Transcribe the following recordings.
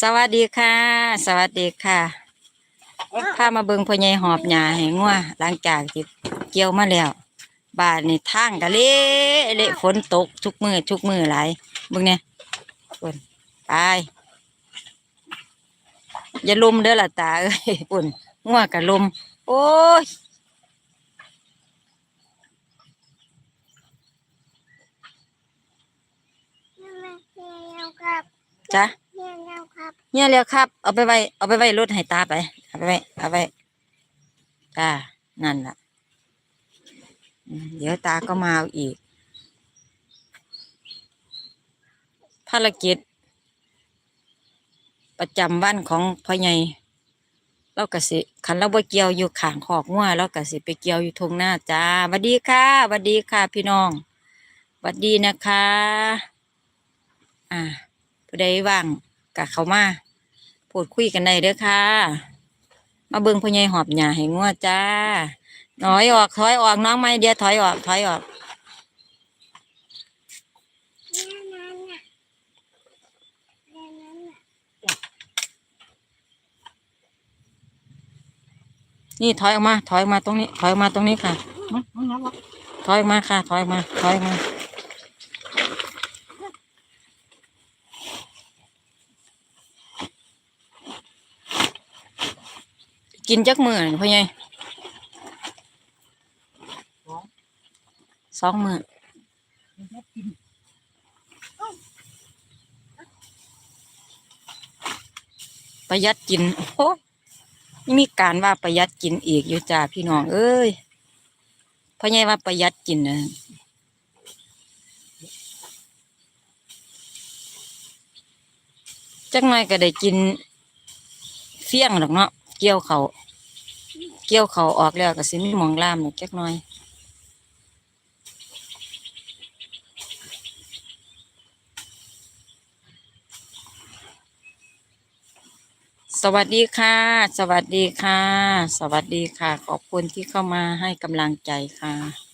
สวัสดีค่ะ สวัสดีค่ะพามาเบิ่งพ่อใหญ่หอบหญ้าให้งัวหลังจากที่เกี่ยวมาแล้วบ้านนี่ทางกะเละเละฝนตกทุกมือทุกมือหลายเบิ่งเนี่ยปุ่นไปอย่าลุมเด้อล่ะตาเอ้ยปุ่นงัวกะลุมโอ้ย เฮีย ครับจ้ะเฮียครับเนี่ยเร็วครับ เอาไปไว้เอาไปไว้รถให้ตาไป เอาไปไว้เอาไว้จ้านั่นล่ะอืมเดี๋ยวตาก็มาเอาอีก ภารกิจ ประจำวันของพ่อใหญ่เรากสิขันเราบ่เกี่ยวอยู่ข้างขอกงัวเรากสิไปเกี่ยวอยู่ทงหน้าจ้าหวัดดีค่ะหวัดดีค่ะ พี่น้องหวัดดีนะคะ อ่า ผู้ใดว่างกะเขามาพูดคุยกันได้เด้อค่ะ มาเบิ่งพ่อใหญ่หอบหญ้าให้งัวจ้าถอยออกถอยออกน้องไม่เดียวถอยออกถอยออกเฮียนั้นน่ะเฮียนั้นน่ะนี่ถอยออกมา ถอยออกมาตรงนี้ ถอยออกมาตรงนี้ค่ะ ถอยออกมาค่ะ ถอยออกมา ถอยออกมา กินจักมือนี่พ่อใหญ่สองมือประหยัดกินโอ้โหนี่มีการว่าประหยัดกินอีกอยู่จ้าพี่น้อง เอ้ยพ่อใหญ่ว่าประหยัดกินนะจักหน่อยก็ได้กินเฟี้ยงหรอกเนาะ เกี่ยวเขาเกี่ยวเขาออกแล้วก็สิมีหมองล่ามหน่อยแค่น้อยสวัสดีค่ะ สวัสดีค่ะ สวัสดีค่ะ ขอบคุณที่เข้ามาให้กำลังใจค่ะ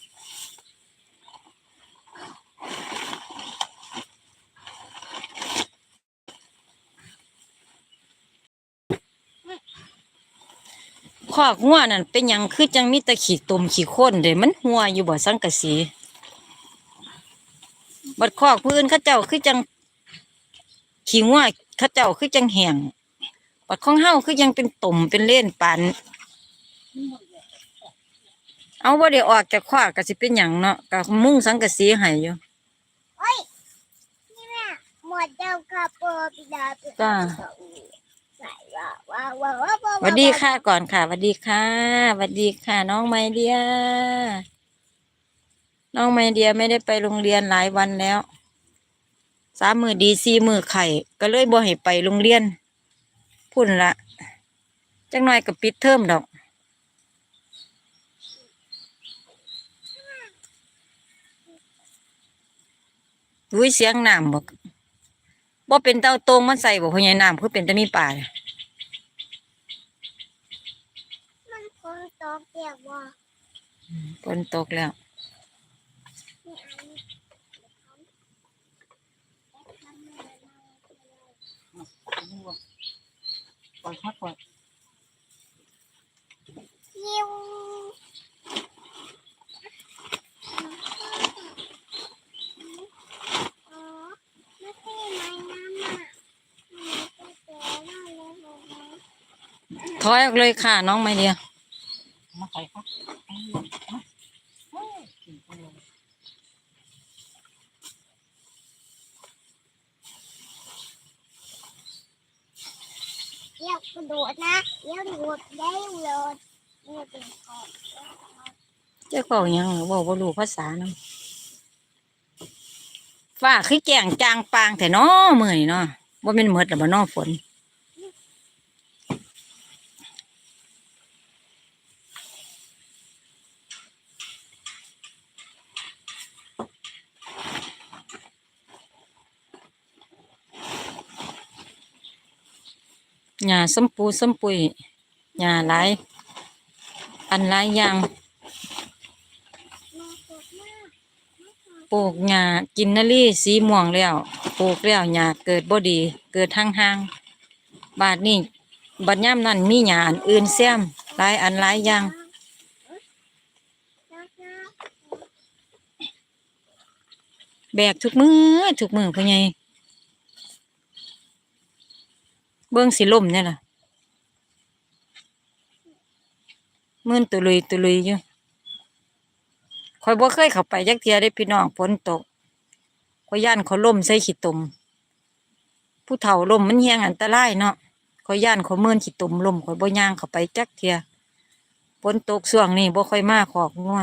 ขอกหัวนั่นเป็นหยังคือจังมีแตะขี้ตุ่มขี้ข้นเด้มันหัวอยู่บ่สังกะสีบัดขอกพื้นเขาเจ้าคือจังขี้งัวเขาเจ้าคือจังแห้งบัดของเฮาคือยังเป็นตุ่มเป็นเล่นปันเอาบ่ได้ออกจากขวากก็สิเป็นหยังเนาะก็มุ่งสังกะสีให้อยู่นี่แม่หมดเจ้าครับเปิดปิดาปิดจ้าใสวัสดีค่ะก่อนค่ะสวัสดีค่ะสวัสดีค่ะ น้องไมเดีย น้องไมเดียไม่ได้ไปโรงเรียนหลายวันแล้วสามมือดีสี่มือไข่ก็เลยบ่ให้ไปโรงเรียนพุ่นละจังหน่อยก็ปิดเทอมดอกอุ้ยเสียงน้ำบอก บ่เป็นเต้าตรงมันใส่บ่พญายน้ำคือเป็นแต่มีป่าเนี่ยมันคงตกเปียกว่าฝนตกแล้วนี่อันนี้ปล่อยพักก่อนคิวอ๋อไม่ใช่ไม้น้ำอะมันจะเสียหน้าเลยบอกนะ ถอยออกเลยค่ะน้องไมเดียมาใส่ครับเดี๋ยวกระโดดนะเดี๋ยวโดดได้เลยนี่เป็นขอบเจ้าเขายังเว่าบ่รู้ภาษาน้ำฟ้าคือแก่งจางปางแต่น้อเมื้อนี่เนาะบ่แม่นหมดแล้วบ่น้อฝน หญ้าสมปูสมปุยหญ้าหลายอันหลายอย่างปลูกหญ้ากินนารีสีม่วงแล้วปลูกแล้วหญ้าเกิดบ่ดี เกิดห่างๆบาดนี้บัดย่ำนั้นมีหญ้าอันอื่นแซมหลายอันหลายอย่างแบกทุกมือทุกมือพ่อใหญ่ เบิ่งสิล่มเนี่ยล่ะมื่นตุลุยตุลุยอยู่คอยบ่เคยเข้าไปจักเทียได้พี่น้องฝนตกคอยย่านเขาล่มใส่ขี้ตุ่มผู้เฒ่าล่มมันเฮียงอันตรายเนาะคอยย่านเขาเมื่นขี้ตุ่มล่มคอยบ่ย่างเข้าไปจักเทียฝนตกช่วงนี้บ่ค่อยมาขอกงัว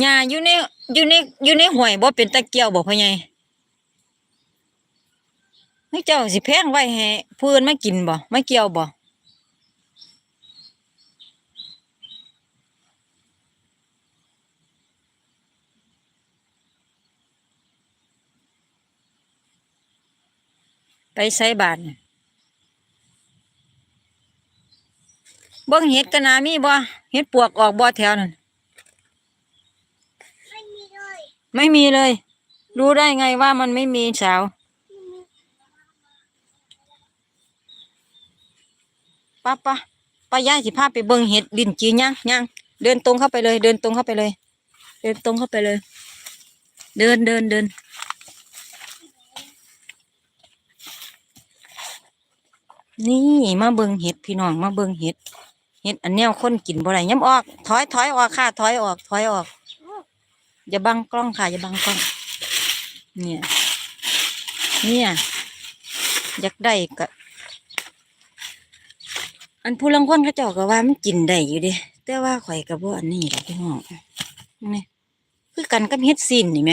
หญ้าอยู่ในอยู่ในอยู่ในห้วยบ่เป็นตะเกียวบ่พ่อใหญ่ให้เจ้าสิแพงไว้ให้ผู้อื่นมากินบ่มาเกี่ยวบ่ไปใส่บาทน่ะเบิ่งเห็ดกันนามีบ่เห็ดปวกออกบ่แถวนั้น ไม่มีเลย ไม่มีเลย รู้ได้ไงว่ามันไม่มีสาว ป้าป้าป้าย่าสิพาไปเบิ่งเห็ดดินจีย่างย่างเดินตรงเข้าไปเลย เดินตรงเข้าไปเลย เดินตรงเข้าไปเลย เดินเดินเดินนี่มาเบิ่งเห็ดพี่น้องมาเบิ่งเห็ดเห็ดอันแนวคนกินบ่ได้ย้ำออก ถอยถอยออกค่ะถอยออก ถอยออก อย่าบังกล้องค่ะ อย่าบังกล้อง เนี่ย เนี่ยอยากได้ก็อันผู้ลังคนเขาเจ้าก็ว่ามันกินได้อยู่เดิแต่ว่าข่อยกับว่าอันนี้แหละพี่น้องนี่คือกันกับเฮ็ดซินนี่ไหม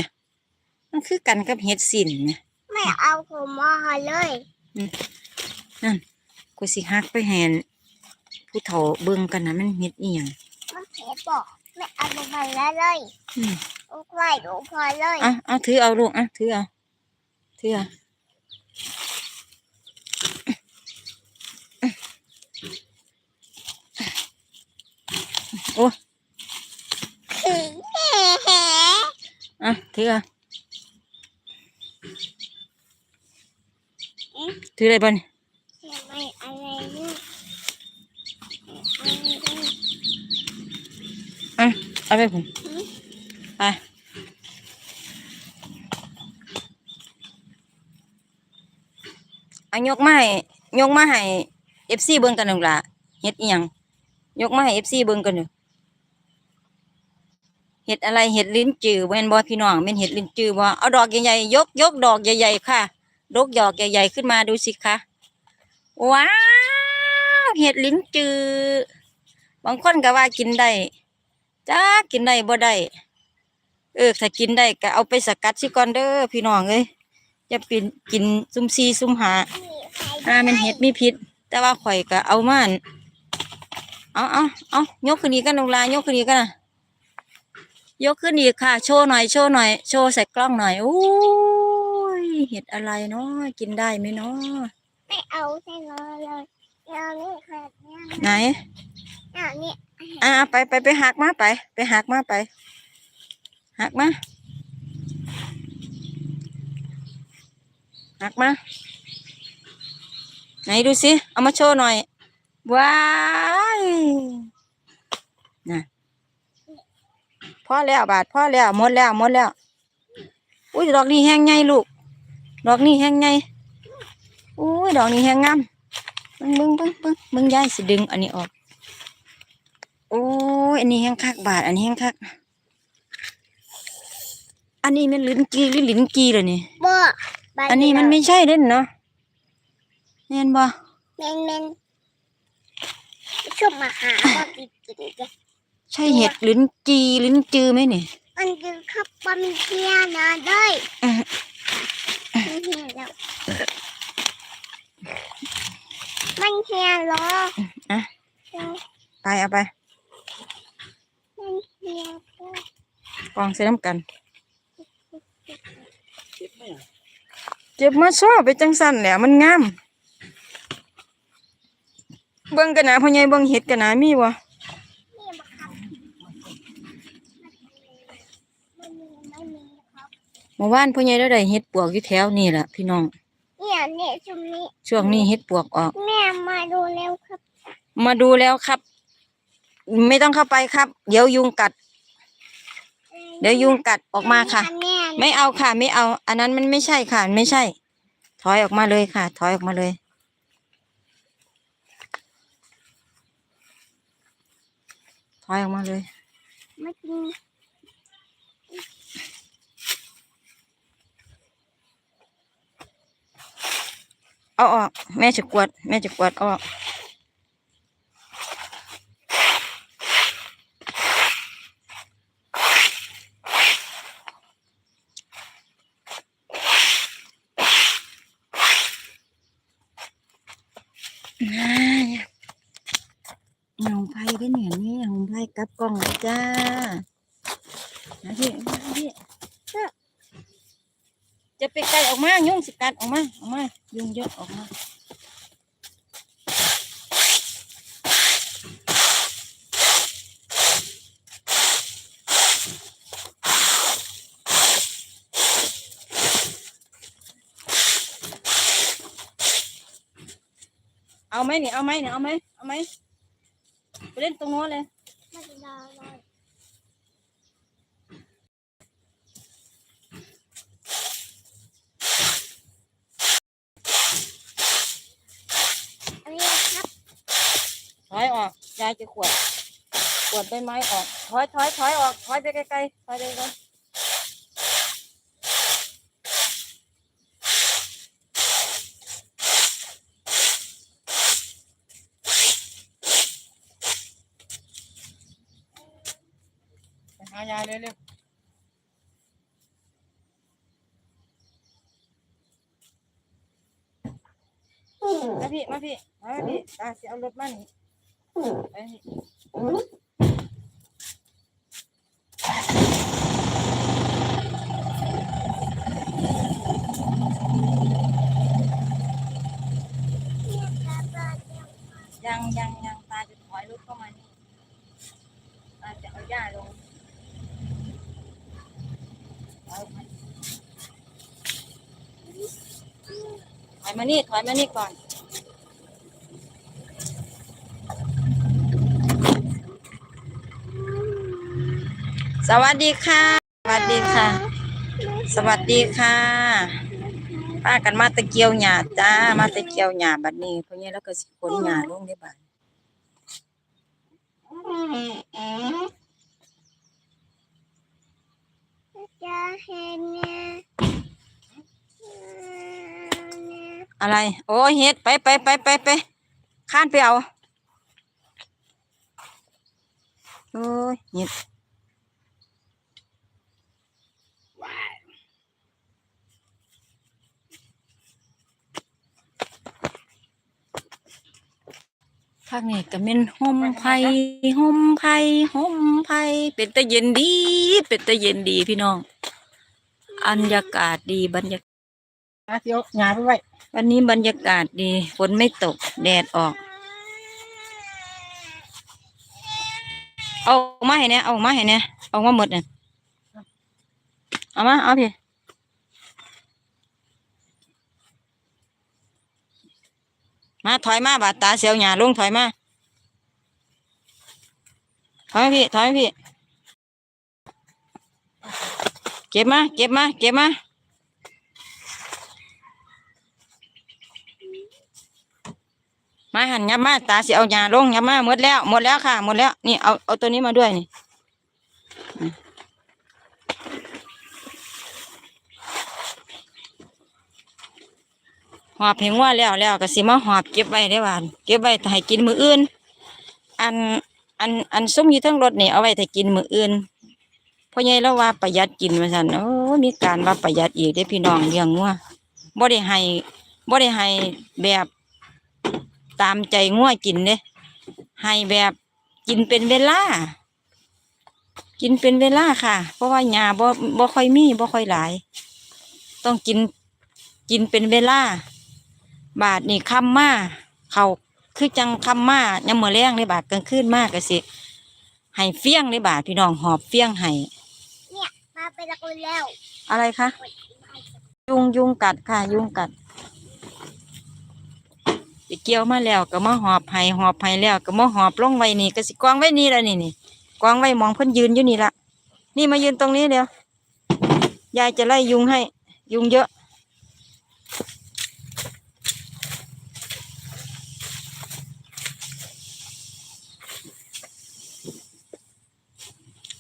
มันคือกันกับเฮ็ดซินไหมไม่เอาผมมาให้เลยกูสิฮักไปแหนผู้เฒ่าเบิ่งกันนะมันเฮ็ดอีหยังมันเผ็ดบอกไม่เอาผมมาแล้วเลย อืมลูกไล่ลูกพอเลยเอาเอาถือเอาลูกเอาถือเอาถือเอาโอ้เอาถือเอาถืออะไรบ้านี่ไม่อะไรนี่อะไรนี่อะเอาไปผม ไปเอายกมาให้ยกมาให้เอฟซีเบิ่งกันหนึ่งละเฮ็ดอีหยังยกมาให้เอฟซีเบิ่งกันหนึ่งเฮ็ดอะไรเฮ็ดลิ้นจือแม่นบ่พี่น้องแม่นเฮ็ดลิ้นจือบ่เอาดอกใหญ่ๆยกยกดอกใหญ่ๆค่ะดอกดอกใหญ่ๆขึ้นมาดูสิคะว้าวเฮ็ดลิ้นจือบางคนก็ว่ากินได้จ้ากินได้บ่ได้ เออถ้ากินได้ก็เอาไปสกัดสิก่อนเด้อพี่น้องเอ้ยจะกินกินซุ่มซีซุ่มหาใครอ่ามันเห็ดมีพิษ แต่ว่าข่อยก็เอามาอั่นเอาเอาเอายกขึ้นอีกกันลงลายกขึ้นอีกกันนะยกขึ้นอีกค่ะ โชว์หน่อยโชว์หน่อยโชว์ใส่กล้องหน่อยโอ้ยเห็ดอะไรเนาะกินได้ไหมเนาะไม่เอาใช่เลยเลยเอานี่ค่ะเนี่ยไหนเอานี่อ่าไปไปไปหักมาไป ไปหักมาไป หักมาหักมา ไหนดูสิ เอามาโชว์หน่อย ว้ายนะพอแล้วบาทพอแล้วหมดแล้วหมดแล้ว อุ้ยดอกนี้แห้งไงลูก ดอกนี้แห้งไงอุ้ยดอกนี้แห้งงามเบึ้งเบึ้งเบึ้งเบึ้งเบึ้งยายสิดึงอันนี้ออก โอ้ยอันนี้แห้งคักบาท อันนี้แห้งคัก อันนี้มันลิ้นกีหรือลิ้นกีเลยนี่บ่อันนี้มันไม่ใช่เด่นเนาะเห็นบ่เมนเมนชุบมาหาว่ากินกินกันใช่เห็ดลิ้นจีลิ้นจือไหมนี่มันดึงเข้าไปมันเทียนะได้อือมันเทียแล้วมันเทียเหรออะไปเอาไปมันเทียก็กองใส่น้ำกัน เจ็บมาซ้อไปจังสั่นแหละมันงาม เบิ่งกันนะพ่อใหญ่เบิ่งเห็ดกันนะมีบ่นี่บักครับมันมีไม่มีครับเมื่อวานพ่อใหญ่ได้ได้เห็ดปวกอยู่แถวนี่แหละพี่น้องเนี่ยเนี่ยชุมนี้ช่วงนี้เห็ดปวกออก แม่มาดูเร็วครับ มาดูแล้วครับ ไม่ต้องเข้าไปครับ เดี๋ยวยุงกัด เดี๋ยวยุงกัดออกมาค่ะแม่ไม่เอาค่ะ ไม่เอา อันนั้นมันไม่ใช่ค่ะ ไม่ใช่ ถอยออกมาเลยค่ะ ถอยออกมาเลย ถอยออกมาเลยมากินเอาออก แม่จะกวาดแม่จะกวาดเอาออก หงไผ่ได้เนี่ยนี่หงไผ่กลับกล้องจ้ามาพี่มาพี่จะไปไกลออกมา ยุ่งสิกัดออกมา ออกมา ยุ่งเยอะออกมา เอาไหมนี่เอาไหมนี่เอาไหมเอาไหมไปเล่นตรงโน้นเลยมากินดาวเลยอันนี้ครับถอยออกยายจะขวดขวดใบไม้ออกถอยถอยถอยออกถอยไปไกลๆถอยไปไกลไายายเลยเร็วมาพี่ มาพี่ มาพี่ตาสิเอารถมานี่ไปนี่ยังยังยังตาจะถอยรถเข้ามานี่ตาจะเอาหญ้าลงถอยมาถ อยมานี่ถอยมานี่ก่อน สวัสดีค่ะ สวัสดีค่ะ สวัสดีค่ะป้ากันมาตะเกียวหยาจ้า มาตะเกียวหยาบัดนี้เพราะงี้แล้วก็สิขนหยาลงได้บัดจะเห็นเนี่ย อะไร โอ้เฮ็ดไปไปไปไปไปข้านไปเอาโอ้ยเฮ็ดภาคนี้ก็เป็นห่มไผ่ห่มไผ่ห่มไผ่เป็นตะเย็นดี เป็นตะเย็นดีพี่น้องบรรยากาศดีบรรยากาศ อาเที่ยวหยาไปไว้วันนี้บรรยากาศดี ฝนไม่ตก แดดออก เอามาให้เนี่ยเอามาให้เนี่ยเอามาหมดเนี่ยเอามา เอาพี่มาถอยมาบาดตาเสียวหยาลงถอยมาถอยพี่ถอยพี่ เก็บมา เก็บมา เก็บมา มาหันยับมาตาสิเอาหญ้าลงยับมาหมดแล้วหมดแล้วค่ะหมดแล้วนี่เอาเอาตัวนี้มาด้วยนี่หอบเห็นว่าแล้วแล้วก็สิมาหอบเก็บไว้ได้หวานเก็บไว้ให้กินมืออื่น อันอันอันซุ้มอยู่ทั้งรถนี่เอาไว้ให้กินมืออื่นพ่อใหญ่แล้วว่าประหยัดกินว่าซั่นโอ้มีการว่าประหยัดอีกได้พี่น้องเลี้ยงงัวบ่ได้ให้บ่ได้ให้แบบ ตามใจง่วกินเด้ให้แบบกินเป็นเวลา กินเป็นเวลาค่ะ เพราะว่าหญ้าบ่บ่ค่อยมีบ่ค่อยหลาย ต้องกินกินเป็นเวลา บาทนี่ค่ำมาเขาคือจังค่ำมายามมื้อแรงในบาทกลางคืนมากก็สิให้เฟี้ยงในบาทพี่น้องหอบเฟี้ยงให้เนี่ยมาเป็นตะกุนแล้ว อะไรคะยุงยุงกัดค่ะ ยุงกัดไป เกี่ยวมาแล้วก็มาหอบให้หอบให้แล้วก็มาหอบลงไว้นี่ก็สิกองไว้นี่ละนี่นี่กองไว้มองเพิ่นยืนอยู่นี่ละนี่มายืนตรงนี้เดียวยายจะไล่ยุงให้ ยุงเยอะ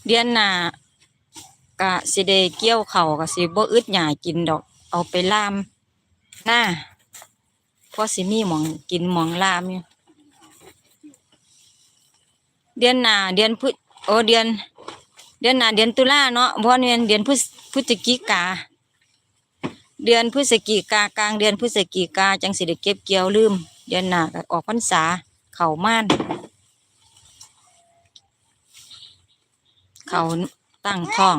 เดือนหน้ากะสิได้เกี่ยวเขากะสิบ่อึดหยากินดอก เอาไปล่ามหน้า พราะสิมีหมองกินหมองลามอยู่เดือนหน้าเดือนพฤโอเดือน เดือนหน้าเดือนตุลาเนาะเพราะเดือนเดือนพฤศพฤศจิกา เดือนพฤศจิกากลางเดือนพฤศจิกาจังสิได้เก็บเกี่ยวลืม เดือนหน้าก็ออกพรรษาเข้าม่าน เข่าตั้งท้อง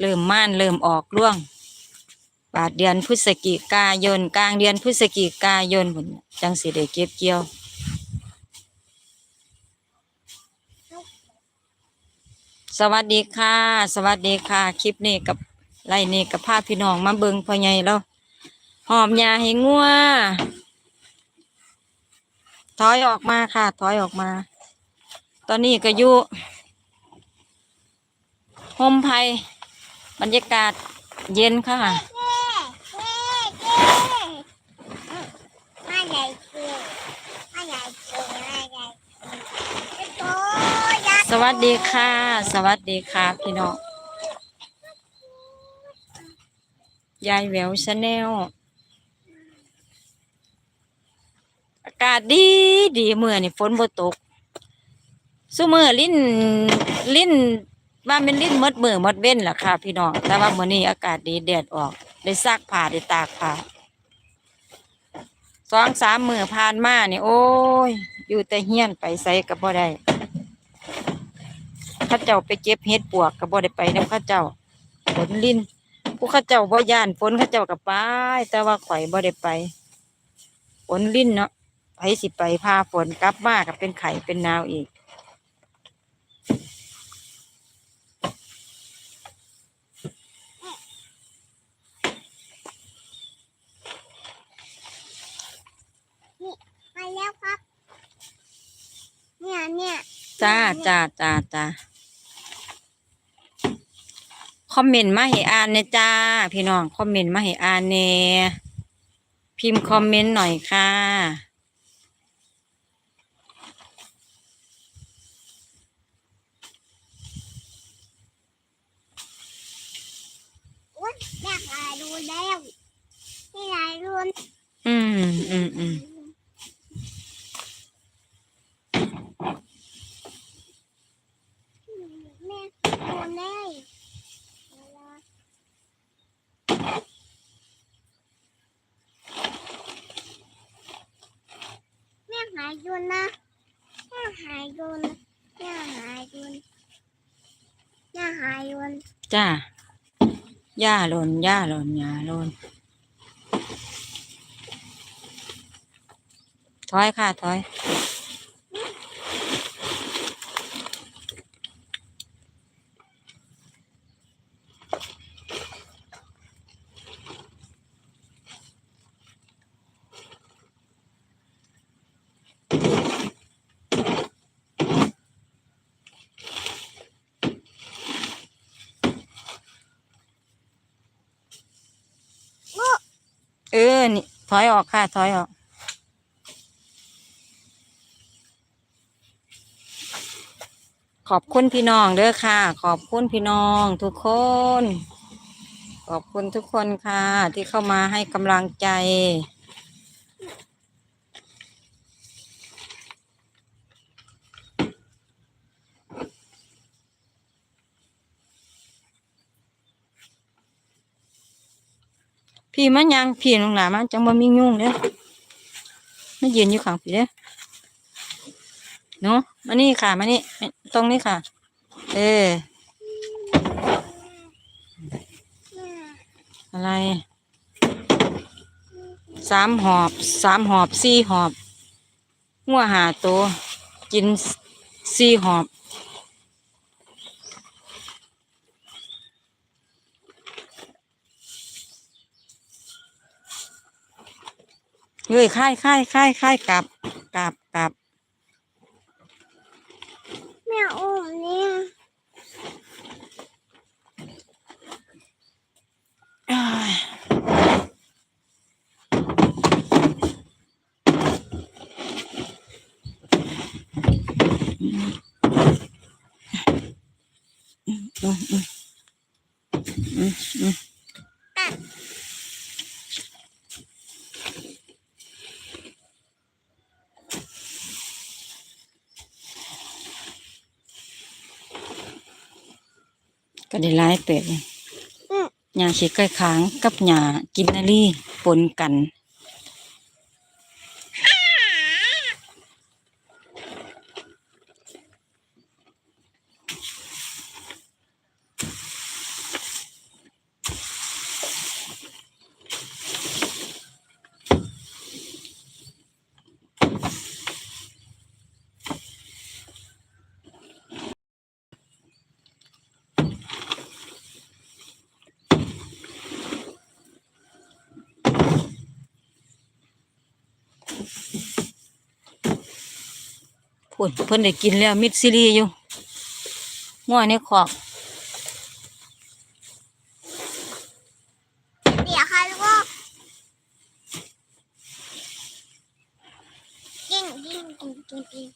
เริ่มม่านเริ่มออกร่วง บาดเดือนพฤศจิกายน กลางเดือนพฤศจิกายนพุ่นจังสิได้เก็บเกี่ยวสวัสดีค่ะ สวัสดีค่ะ คลิปนี้กับไล่นี่กับพาพี่น้องมาเบิงพ่อใหญ่แล้วหอมยาให้งัวถอยออกมาค่ะ ถอยออกมา ตอนนี้ก็อยู่โฮมไพบรรยากาศเย็นค่ะ เย้เย้เย้มาใหญ่เกินมาใหญ่เกินมาใหญ่เกินโตยักษ์ สวัสดีค่ะ สวัสดีค่ะพี่น้องยายแววชาแนลอากาศดีดีเมื่อนี่ฝนบ่ตกซุมือลิ้นลิ้นว่าเป็นลิ้นมดมือมดเว้นล่ะค่ะ พี่น้องแต่ว่าเมื้อนี้อากาศดีแดดออก ได้ซักผ้าได้ตากผ้าสองสามมือผ่านมาเนี่โอ้ย อยู่แต่เฮี้ยนไปไสก็บ่ได้ ข้าเจ้าไปเก็บเห็ดปวกก็บ่ได้ไปนำเข้าเจ้าฝนลิ้นผู้เข้าเจ้าบ่ย่านฝนเข้าเจ้าก็ไป แต่ว่าข่อยบ่ได้ไปฝนลิ้นเนาะไผสิไปพาฝนกลับมาก็เป็นไข่เป็นนาวอีกมาแล้วครับ เนี่ยเนี่ยจ้าจ้าจ้าจ้า คอมเมนต์มาให้อ่านเนี่ยจ้า พี่น้องคอมเมนต์มาให้อ่านเน่พิมพ์คอมเมนต์หน่อยค่ะอุ้ยแม่หายดูแล้วนี่หายดู อืมอืมอืม แม่ดูเลยแม่หายดูนะแม่หายดูนะแม่หายดูแม่หายดู จ้าย่าหล่นย่าหล่นย่าหล่นถอยค่ะถอย เออ นี่ ถอยออกค่ะ ถอยออก ขอบคุณพี่น้องเด้อค่ะ ขอบคุณพี่น้องทุกคน ขอบคุณทุกคนค่ะ ที่เข้ามาให้กำลังใจ พี่มันยังพี่ลงหลามันจังบ่มียุ่งเด้อไม่ยืนอยู่ข้างพี่เด้อเนาะมานี่ค่ะมานี่ตรงนี้ค่ะ เอออะไรสามหอบสามหอบสี่หอบงัวหาตัวกินสี่หอบ เฮ้ยค่ายค่ายค่ายค่ายกลับกลับกลับแม่อุ้มเนี่ยอ้า ยก็ได้หลาเป็ดยหญ้าฉีกไก่ค้างกับหญ้ากินนารีปนกันุ่นเพิ่นได้กินแล้วมิดซิลีอยู่ง่วในขอบ เดี๋ยวค่ะลูกกินกินกินกินกิน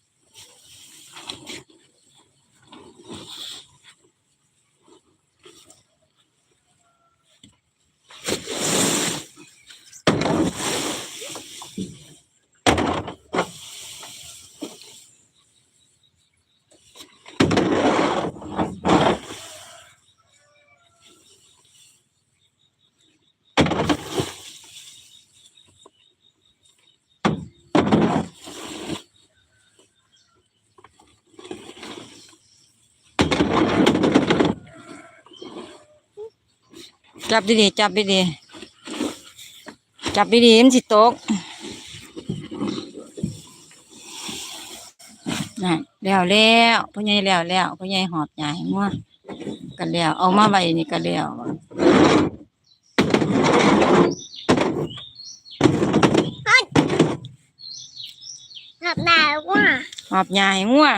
จับดีๆจับดีๆจับดีๆมันสิตกน่ะแล้วแล้วพ่อใหญ่แล้วแล้วพ่อใหญ่หอบใหญ่มั่วกันแล้วเอามาไว้นี่กันแล้วหลับหนาวว่ะหอบใหญ่มั่ว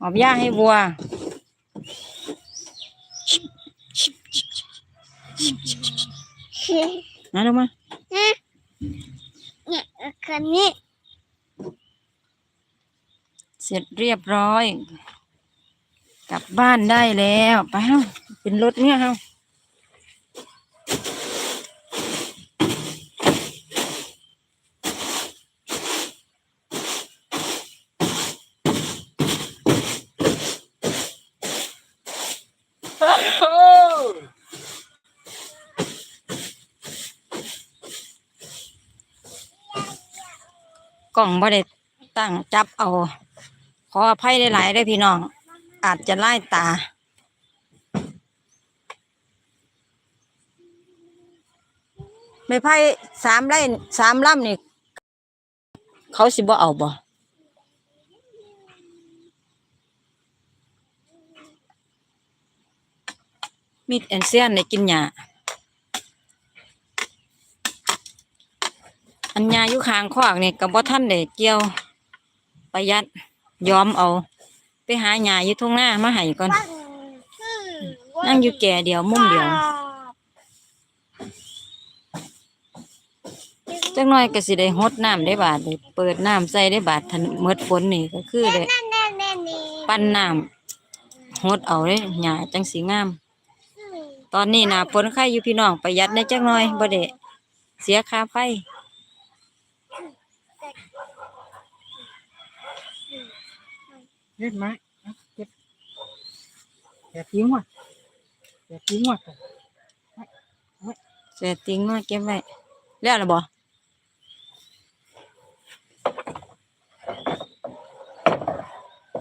หอบย่าให้บัว นะลงมาเนี่ยคันนี้ เสร็จเรียบร้อย กลับบ้านได้แล้ว ไปเฮาเป็นรถเนี่ยเฮา กล่องบ่ได้ตั้งจับเอา ขออภัยหลายๆได้พี่น้อง อาจจะไล่ตา ไม่ไพ่สามไร่สามล่ำนี่ เขาสิบ่เอาบ่มีดแอนเซียนได้กินหญ้า อันยาอยู่ข้างขวากนี่กับบ่ท่านได้เกี่ยว ประหยัดยอมเอา ไปหาหญ้าอยู่ทุ่งหน้ามาให้ก่อน นั่งอยู่แก่เดียวมุมเดียวจักหน่อยก็สิได้หดน้ำได้บาดได้เปิดน้ำใส่ได้บาดทันเมดฝนนี่ก็คือได้นั่นนั่นนั่นนี่ปั้นน้ำหดเอาได้หญ้าจังสีงาม ตอนนี้นะฝนไข่อยู่พี่น้องประหยัดในจักหน่อยบ่ได้เสียค่าไฟ เล่นไหมเอาเก็บแกะทิ้งว่ะแกะทิ้งว่ะเสียติงมาเก็บไว้แล้วล่ะบ่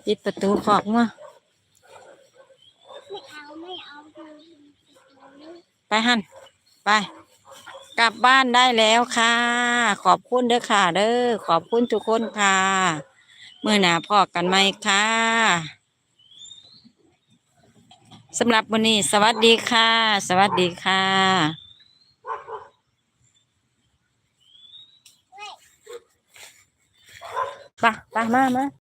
ปิดประตูขอกมาไม่เอาไม่เอาไปหันไป กลับบ้านได้แล้วค่ะ ขอบคุณเด้อค่ะ เด้อขอบคุณทุกคนค่ะ มื่อหนาพอกันไหมค่ะสำหรับวันนี้ สวัสดีค่ะ สวัสดีค่ะไปไปมามา